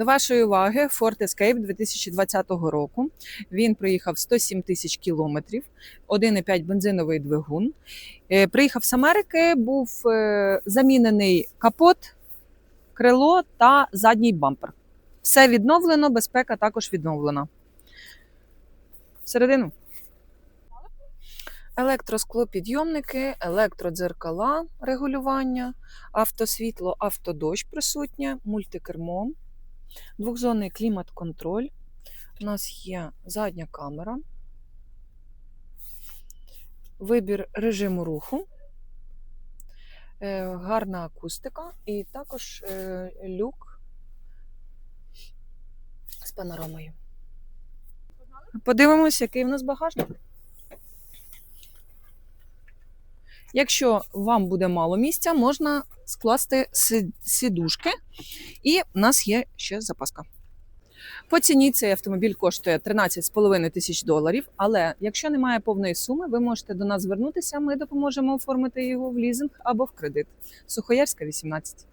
До вашої уваги Ford Escape 2020 року. Він проїхав 107 тисяч кілометрів, 1,5 бензиновий двигун. Е, Приїхав з Америки, був е, замінений капот, крило та задній бампер. Все відновлено, безпека також відновлена. Всередину. Електросклопідйомники, електродзеркала регулювання, автосвітло, автодощ присутнє, мультикермо, двохзонний клімат-контроль. У нас є задня камера, вибір режиму руху, е, гарна акустика і також е, люк з панорамою. Подивимось, який в нас багажник. Якщо вам буде мало місця, можна скласти сідушки, і в нас є ще запаска. По ціні цей автомобіль коштує 13,5 тисяч доларів. Але якщо немає повної суми, ви можете до нас звернутися. Ми допоможемо оформити його в лізинг або в кредит. Сухоярська 18.